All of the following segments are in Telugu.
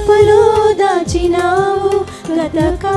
కృపలో దాచినావు గతకా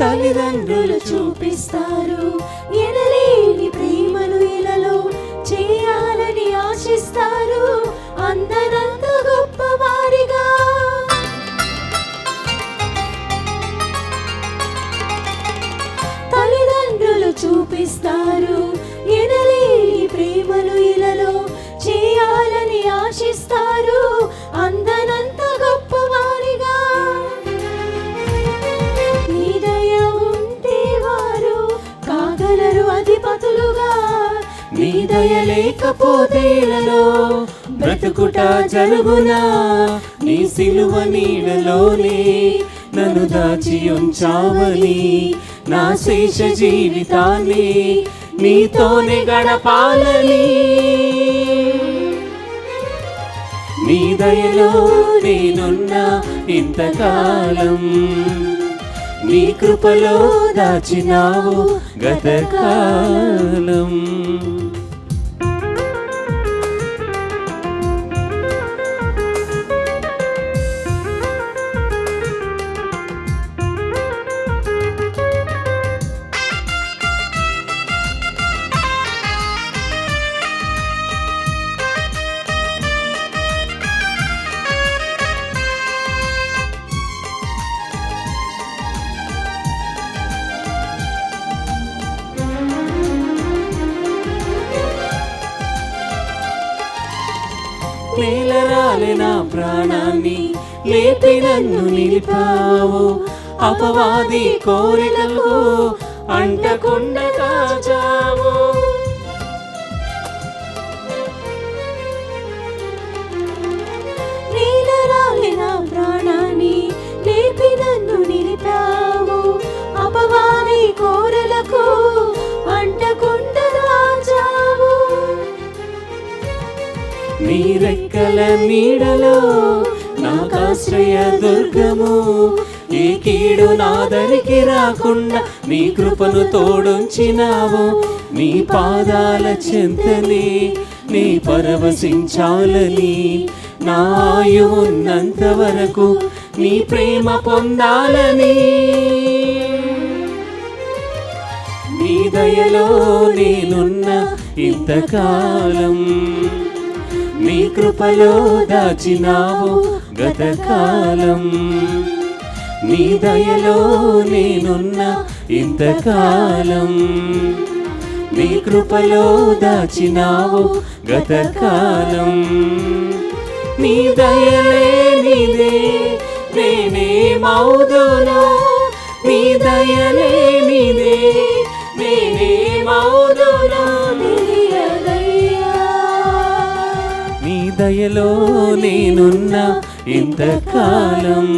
తల్లిదండ్రులు చూపిస్తారు. ఎనలేని ప్రేమను ఇలలో చేయాలని ఆశిస్తారు. అందరంత గొప్పవారిగా. తల్లిదండ్రులు చూపిస్తారు. ఎనలేని ప్రేమను ఇలలో చేయాలని ఆశిస్తారు. కాగలరు అధిపతులుగా నీ దయ లేకపోతే బ్రతుకుట జరుగునా? నీ సిలువ నీడలోనే నన్ను దాచి ఉంచావని నా శేష జీవితాన్ని నీతోనే గడపాలని. నీ దయలో నేనున్నా ఇంతకాలం నీ కృపలో దాచినావు గతకాలం. నేలరాలి నా ప్రాణాన్ని లేపి నన్ను నిలిపావు. అపవాది కోరికలకు అంటకుండా కాచావు. రెక్కల నీడలో నాకాశ్రయ దుర్గము. ఈ కీడు నాదరికి రాకుండా నీ కృపను తోడుంచినావు. నీ పాదాల చింతని నీ పరవశించాలని నా ఉన్నంత వరకు నీ ప్రేమ పొందాలని. నీ దయలో నేనున్న ఇంతకాలం నీ కృపలో దాచినావు గతకాలం. నీ దయలో నేనున్న ఇంతకాలం. నీ కృపలో దాచినావు గతకాలం. నీ దయలే నీదే నేనే మౌదును. నీ దయలే నీదే నేనే మౌదును. నీ దయలో నేనున్న ఇంతకాలం